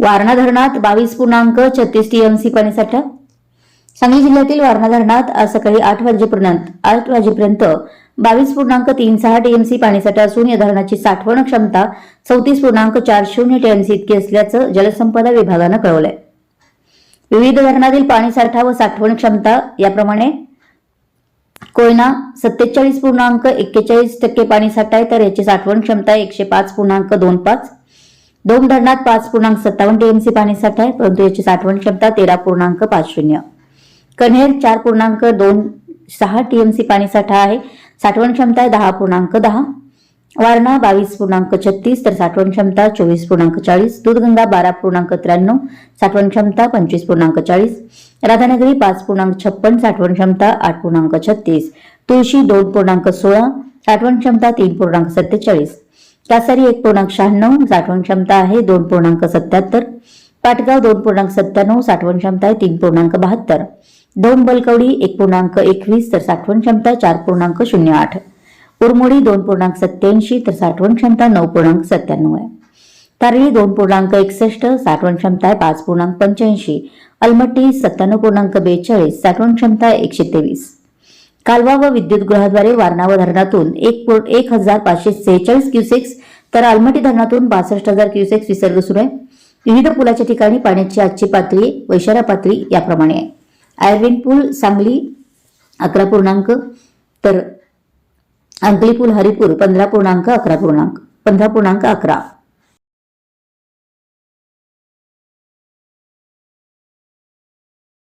वारणा धरणात बावीस पूर्णांक छत्तीस टीएमसी पाणीसाठा सांगली जिल्ह्यातील वारणा धरणात आज सकाळी आठ वाजेपर्यंत आठ वाजेपर्यंत बावीस पूर्णांक तीन सहा टीएमसी पाणीसाठा असून या धरणाची साठवण क्षमता चौतीस पूर्णांक चार शून्य टीएमसी इतकी असल्याचं जलसंपदा विभागानं कळवलंय. विविध धरणातील पाणीसाठा व साठवण क्षमता याप्रमाणे कोयना सत्तेचाळीस पूर्णांक एक्केचाळीस टक्के पाणीसाठा आहे तर याची साठवण क्षमता एकशे पाच पूर्णांक दोन पाच दोन धरणात पाच पूर्णांक सत्तावन्न टीएमसी पाणीसाठा आहे परंतु याची साठवण क्षमता तेरा पूर्णांक पाच शून्य. कन्हेर चार पूर्णांक दोन सहा टीएमसी पाणीसाठा आहे साठवण क्षमता आहे दहा पूर्णांक दहा. वारणा बावीस पूर्णांक छत्तीस तर साठवण क्षमता चोवीस पूर्णांक चाळीस. दूधगंगा बारा पूर्णांक त्र्याण्णव साठवण क्षमता पंचवीस पूर्णांक चाळीस. राधानगरी पाच पूर्णांक छप्पन साठवण क्षमता आठ पूर्णांक छत्तीस. तुळशी दोन पूर्णांक सोळा साठवण क्षमता तीन पूर्णांक सत्तेचाळीस. कासारी एक पूर्णांक शहाण्णव साठवण क्षमता आहे दोन पूर्णांक सत्याहत्तर. पाटगाव दोन पूर्णांक सत्त्याण्णव साठवण क्षमता आहे तीन पूर्णांक बहात्तर. दोन बलकवडी एक पूर्णांक एकवीस तर साठवण क्षमता चार पूर्णांक शून्य आठ. उरमोडी दोन पूर्णांक सत्याऐंशी तर साठवण क्षमता नऊ पूर्णांक सत्त्याण्णव आहे. तारळी दोन पूर्णांक एकसष्ट साठवण क्षमता आहे पाच पूर्णांक पंच्याऐंशी. अलमट्टी सत्त्याण्णव पूर्णांक बेचाळीस साठवण क्षमता आहे एकशे तेवीस. कालवा व विद्युतगृहाद्वारे गृहाद्वारे धरणातून एक पूर- एक हजार पाचशे सेहेचाळीस क्युसेक्स तर आलमटी धरणातून बासष्ट हजार क्युसेक्स विसर्ग सुरू आहे. विविध पुलाच्या ठिकाणी पाण्याची आजची पातळी वैशारा पातळी याप्रमाणे आहे. आयर्विन पूल सांगली अकरा पूर्णांक तर अंकली पूल हरिपूर पंधरा पूर्णांक अकरा पूर्णांक पंधरा पूर्णांक अकरा.